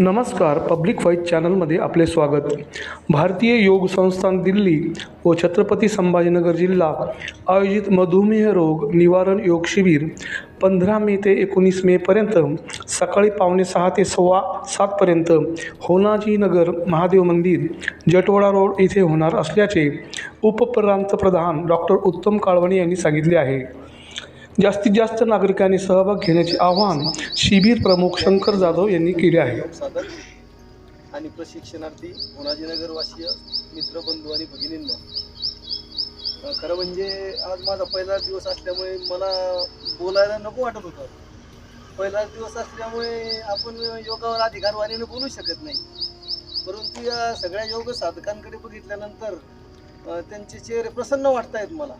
नमस्कार public voice चॅनलमध्ये आपले स्वागत. भारतीय योग संस्थान दिल्ली व छत्रपती संभाजीनगर जिल्हा आयोजित मधुमेह रोग निवारण योग शिबिर पंधरा मे ते एकोणीस मेपर्यंत सकाळी पावणे सहा ते सव्वा सातपर्यंत होनाजी नगर महादेव मंदिर जटवाडा रोड येथे होणार असल्याचे उपप्रांतप्रधान डॉक्टर उत्तम काळवणे यांनी सांगितले आहे. जास्तीत जास्त नागरिकांनी सहभाग घेण्याचे आवाहन शिबिर प्रमुख शंकर जाधव यांनी केले आहे. आणि प्रशिक्षणार्थी होनाजीनगर वासीय मित्र बंधू आणि भगिनींनो खरं म्हणजे आज माझा पहिला दिवस असल्यामुळे मला बोलायला नको वाटत होतं. पहिलाच दिवस असल्यामुळे आपण योगावर अधिकारवाणीने बोलू शकत नाही. परंतु या सगळ्या योग साधकांकडे बघितल्यानंतर त्यांचे चेहरे प्रसन्न वाटतायत मला.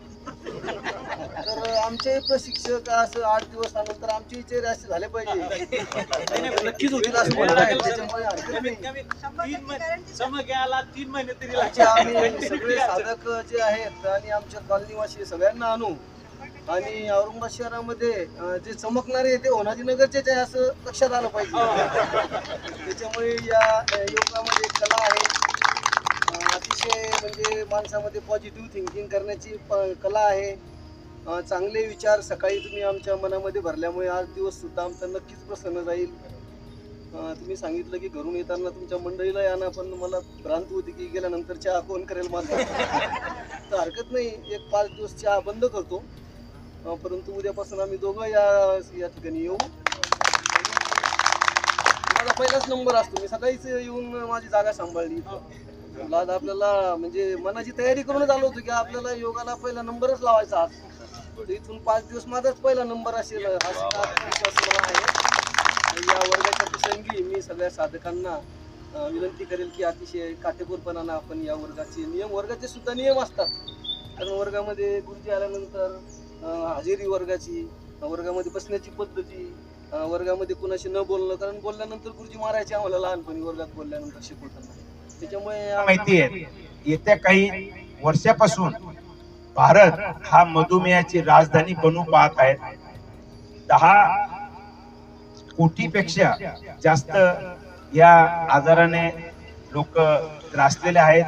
तर आमचे प्रशिक्षक असं आठ दिवसानंतर आमचे चेहरे असे झाले पाहिजे. नक्कीच होतील असं आहे. त्याच्यामुळे हरकत नाही. समग्याला तीन महिने तरी आजचे आम्ही सगळे साधक जे आहेत आणि आमच्या कॉलनीवासी सगळ्यांना आणू. आणि औरंगाबाद शहरामध्ये अं, जे चमकणारे ते होनाजी नगरचेच आहे असं लक्षात आलं पाहिजे. त्याच्यामुळे या अं, योगामध्ये कला आहे. अं, अतिशय म्हणजे माणसामध्ये पॉझिटिव्ह थिंकिंग करण्याची प- कला आहे. चांगले विचार सकाळी तुम्ही आमच्या मनामध्ये भरल्यामुळे आज दिवस सुद्धा आमचा नक्कीच प्रसन्न जाईल. तुम्ही सांगितलं की घरून येताना तुमच्या मंडळीला या ना पण मला भ्रांत होती की गेल्यानंतर चहा कोण करेल माझा तर हरकत नाही. एक पाच दिवस चहा बंद करतो. परंतु उद्यापासून आम्ही दोघं या या ठिकाणी येऊ. माझा पहिलाच नंबर असतो. मी सकाळीच येऊन माझी जागा सांभाळली आज आपल्याला म्हणजे मनाची तयारी करूनच आलो होतो की आपल्याला योगाला पहिला नंबरच लावायचा आज. तर इथून पाच दिवस माझाच पहिला नंबर असेल. हा मला आहे. या वर्गाच्या प्रसंगी मी सगळ्या साधकांना विनंती करेल की अतिशय काटेकोरपणानं आपण या वर्गाचे नियम वर्गाचे सुद्धा नियम असतात. कारण वर्गामध्ये गुरुजी आल्यानंतर हजेरी वर्गाची वर्गामध्ये बसण्याची पद्धती वर्गामध्ये कुणाशी न बोलणं कारण बोलल्यानंतर गुरुजी मारायचे आम्हाला लहानपणी वर्गात बोलल्यानंतर शिकवताना. त्याच्यामुळे माहिती आहे. येत्या काही वर्षापासून भारत हा मधुमेहाची राजधानी बनू पाहत आहे. दहा कोटीपेक्षा जास्त या आजाराने लोक त्रासलेले आहेत.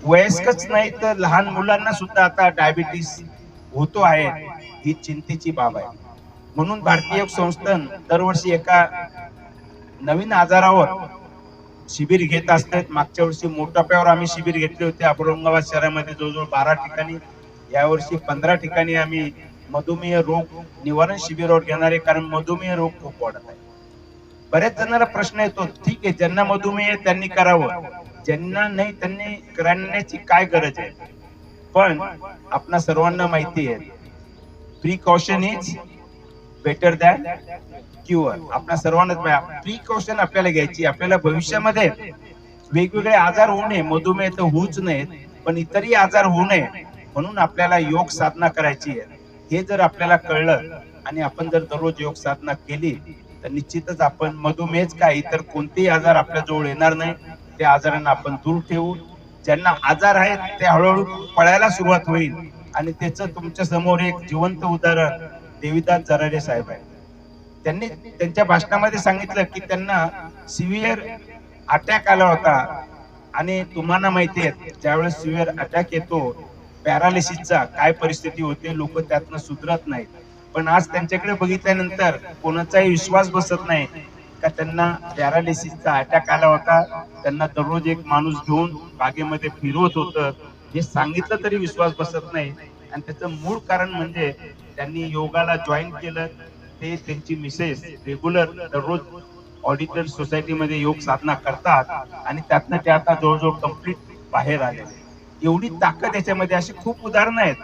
वयस्कच नाही तर लहान मुलांना सुद्धा आता डायबिटीस होतो आहे ही चिंतेची बाब आहे. म्हणून भारतीय संस्थान दरवर्षी एका नवीन आजारावर शिबिर घेत असतात. मागच्या वर्षी मोटाप्यावर आम्ही शिबिर घेतले होते. औरंगाबाद शहरामध्ये जवळजवळ बारा ठिकाणी यावर्षी पंधरा ठिकाणी आम्ही मधुमेह रोग निवारण शिबिरावर घेणार आहे कारण मधुमेह रोग खूप वाढत आहे. बऱ्याच जणांना प्रश्न येतो ठीक आहे ज्यांना मधुमेह त्यांनी करावं. ज्यांना नाही त्यांनी करण्याची काय गरज आहे? पण आपणा सर्वांना माहिती आहे precaution is better than cure आपल्या सर्वांनाच प्रिकॉशन आपल्याला घ्यायची. आपल्याला भविष्यामध्ये वेगवेगळे आजार होऊ नये. मधुमेह तर होऊच नयेत पण इतरही आजार होऊ नये म्हणून आपल्याला योग साधना करायची आहे. हे जर आपल्याला कळलं आणि आपण जर दररोज योग साधना केली तर निश्चितच आपण मधुमेहच काय इतर कोणतेही आजार आपल्या जवळ येणार नाही. त्या आजारांना आपण दूर ठेवू. ज्यांना आजार आहेत ते हळूहळू पळायला सुरुवात होईल. आणि त्याचं तुमच्यासमोर एक जिवंत उदाहरण देविदास जरारे साहेब आहे. त्यांनी त्यांच्या भाषणामध्ये सांगितलं की त्यांना सिव्हिअर अटॅक आला होता. आणि तुम्हाला माहिती आहे ज्यावेळेस सिव्हिअर अटॅक येतो पॅरालिसिसचा काय परिस्थिती होते लोक त्यातनं सुधरत नाहीत. पण आज त्यांच्याकडे बघितल्यानंतर कोणाचाही विश्वास बसत नाही का त्यांना पॅरालिसिसचा अटॅक आला होता. त्यांना दररोज एक माणूस घेऊन बागेमध्ये फिरवत होतं. हे सांगितलं तरी विश्वास बसत नाही. आणि त्याचं मूळ कारण म्हणजे त्यांनी योगाला जॉईन केलं. ते त्यांची मिसेस रेग्युलर दररोज ऑडिटर सोसायटीमध्ये योग साधना करतात आणि त्यातनं ते आता जवळजवळ कंप्लीट बाहेर आले एवढी ताकद याच्यामध्ये अशी खूप उदाहरणं आहेत.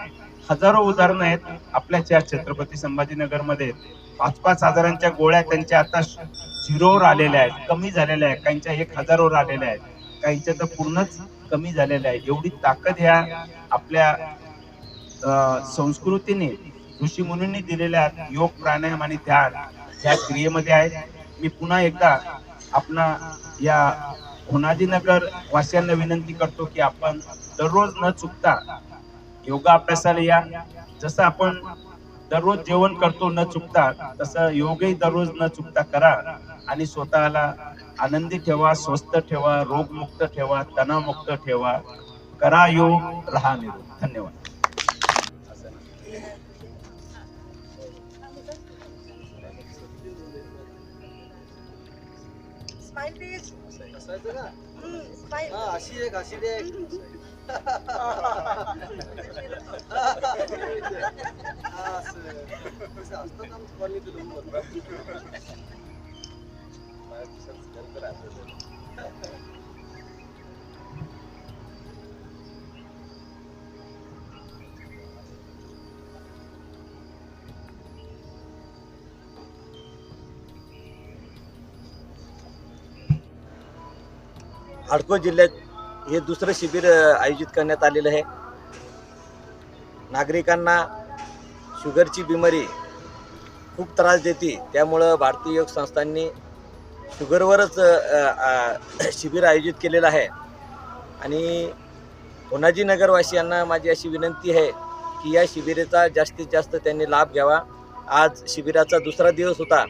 हजारो उदाहरणं आहेत आपल्याच्या छत्रपती संभाजीनगरमध्ये. पाच पाच हजारांच्या गोळ्या त्यांच्या आता झिरोवर आलेल्या आहेत कमी झालेल्या आहेत. काहींच्या एक हजारवर आलेल्या आहेत. काहींच्या तर पूर्णच कमी झालेल्या आहेत. एवढी ताकद ह्या आपल्या संस्कृतीने ऋषी मुनींनी दिलेल्या योग प्राणायाम आणि ध्यान या क्रियेमध्ये आहे मी पुन्हा एकदा आपणा या होनाजीनगर वासियांना विनंती करतो की आपण दररोज न चुकता योगा अभ्यासाला या. जसं आपण दररोज जेवण करतो न चुकता तसं योगही दररोज न चुकता करा आणि स्वतःला आनंदी ठेवा स्वस्थ ठेवा रोगमुक्त ठेवा तणावमुक्त ठेवा. करा योग राहा निरोग. धन्यवाद. Smilies. Asayaचं का? हम्म, smile. हा अशी एक अशी एक हा, असं. असं असतात आमच्या colony त लोकं. बाहेर दुसऱ्याचं घर हडको जिल्ह्यात हे दुसरं शिबिर आयोजित करण्यात आलेलं आहे. नागरिकांना शुगरची बिमारी खूप त्रास देते. त्यामुळं भारतीय योग संस्थांनी शुगरवरच शिबिर आयोजित केलेलं आहे. आणि होनाजी नगरवासियांना माझी अशी विनंती आहे की या शिबिराचा जास्तीत जास्त त्यांनी लाभ घ्यावा. आज शिबिराचा दुसरा दिवस होता.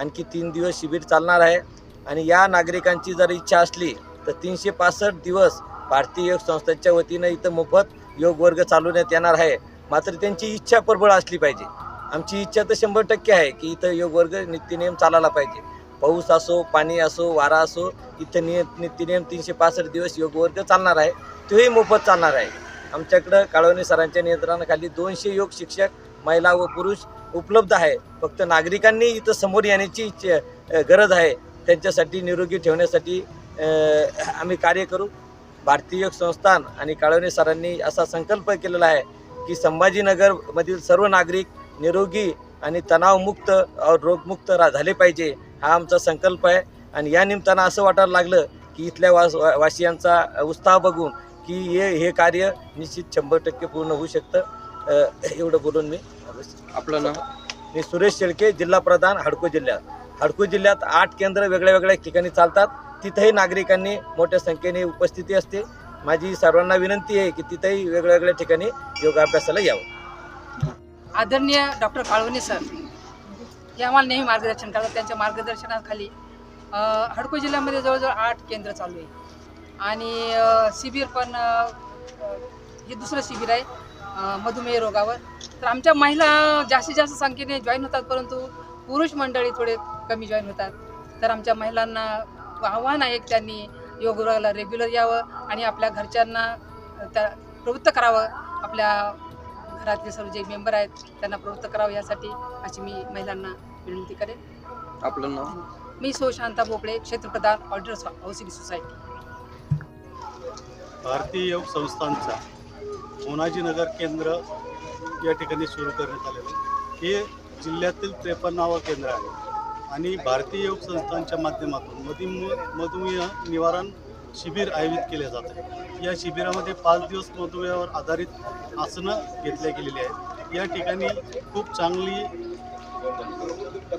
आणखी तीन दिवस शिबिर चालणार आहे. आणि या नागरिकांची जर इच्छा असली तर तीनशे पासष्ट दिवस भारतीय योग संस्थांच्या वतीनं इथं मोफत योग वर्ग चालवण्यात येणार आहे. मात्र त्यांची इच्छा प्रबळ असली पाहिजे. आमची इच्छा तर शंभर टक्के आहे की इथं योग वर्ग नित्यनियम चालायला पाहिजे. पाऊस असो पाणी असो वारा असो इथं निय नित्यनियम तीनशे पासष्ट दिवस योग वर्ग चालणार आहे. तोही मोफत चालणार आहे. आमच्याकडं काळवणी सरांच्या नियंत्रणाखाली दोनशे योग शिक्षक महिला व पुरुष उपलब्ध आहे. फक्त नागरिकांनी इथं समोर येण्याची गरज आहे. त्यांच्यासाठी निरोगी ठेवण्यासाठी आम्ही कार्य करू. भारतीय संस्थान आणि काळवणे सरांनी असा संकल्प केलेला आहे की संभाजीनगरमधील सर्व नागरिक निरोगी आणि तणावमुक्त और रोगमुक्त रा झाले पाहिजे हा आमचा संकल्प आहे. आणि या निमित्तानं असं वाटायला लागलं की इथल्या वास वासियांचा उत्साह बघून की हे हे कार्य निश्चित शंभर टक्के पूर्ण होऊ शकतं. एवढं बोलून मी आपलं नाव? मी सुरेश शेळके जिल्हा प्रधान हडको जिल्ह्यात. हडको जिल्ह्यात आठ केंद्र वेगळ्या वेगळ्या ठिकाणी चालतात. तिथंही नागरिकांनी मोठ्या संख्येने उपस्थिती असते. माझी सर्वांना विनंती आहे की तिथंही वेगवेगळ्या ठिकाणी योगाभ्यासाला यावं. आदरणीय डॉक्टर काळवणे सर हे आम्हाला नेहमी मार्गदर्शन करतात. त्यांच्या मार्गदर्शनाखाली हडको जिल्ह्यामध्ये जवळजवळ आठ केंद्र चालू आहे. आणि शिबिर पण हे दुसरं शिबिर आहे मधुमेह रोगावर. तर आमच्या महिला जास्तीत जास्त संख्येने जॉईन होतात परंतु पुरुष मंडळी थोडे कमी जॉईन होतात. तर आमच्या महिलांना आव्हान आहे की त्यांनी योगाला रेग्युलर यावं आणि आपल्या घरच्यांना त्या प्रवृत्त करावं. आपल्या घरातले सर्व जे मेंबर आहेत त्यांना प्रवृत्त करावं यासाठी अशी मी महिलांना विनंती करेन. आपलं नाव? मी सो शांता क्षेत्रप्रधान ऑर्डर्स हाऊसिंग सोसायटी भारतीय योग संस्थांचा मोनाजीनगर केंद्र या ठिकाणी सुरू करण्यात आलेलं आहे. हे जिल्ह्यातील त्रेपन्नावं केंद्र आहे. आणि भारतीय योग संस्थांच्या माध्यमातून मधुमेह मधुमेह निवारण शिबिर आयोजित केले जाते. या शिबिरामध्ये पाच दिवस मधुमेहावर आधारित आसनं घेतल्या गेलेली आहेत. या ठिकाणी खूप चांगली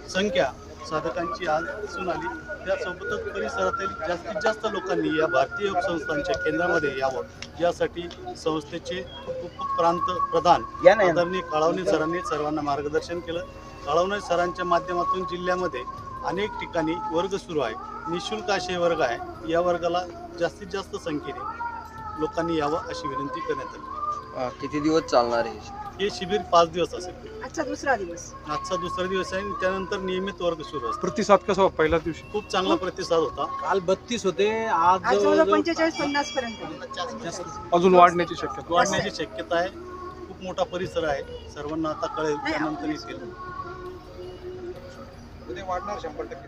संख्या साधकांची आज दिसून आली. त्यासोबतच परिसरातील जास्तीत जास्त लोकांनी या भारतीय योग संस्थांच्या केंद्रामध्ये यावं. यासाठी संस्थेचे उपप्रांत प्रधान या नाही आदरणीय काळवणे सरांनी सर्वांना मार्गदर्शन केलं. काळवणे सरांच्या माध्यमातून जिल्ह्यामध्ये अनेक ठिकाणी वर्ग सुरू आहे. निशुल्क असे वर्ग आहे. या वर्गाला जास्तीत जास्त संख्येने लोकांनी यावं अशी विनंती करण्यात आली. किती दिवस चालणार आहे? हे शिबिर पाच दिवस असेल. आजचा दुसरा दिवस. आजचा दुसरा दिवस आहे आणि त्यानंतर नियमित वर्ग सुरू असतो. प्रतिसाद कसा हो पहिल्या दिवशी? खूप चांगला प्रतिसाद होता. काल बत्तीस होते आज आज जवळजवळ जवळजवळ पंचेचाळीस पन्नास. पर्यंत. अजून वाढण्याची शक्यता. वाढण्याची शक्यता आहे. खूप मोठा परिसर आहे. सर्वांना आता कळेल त्यानंतर येतील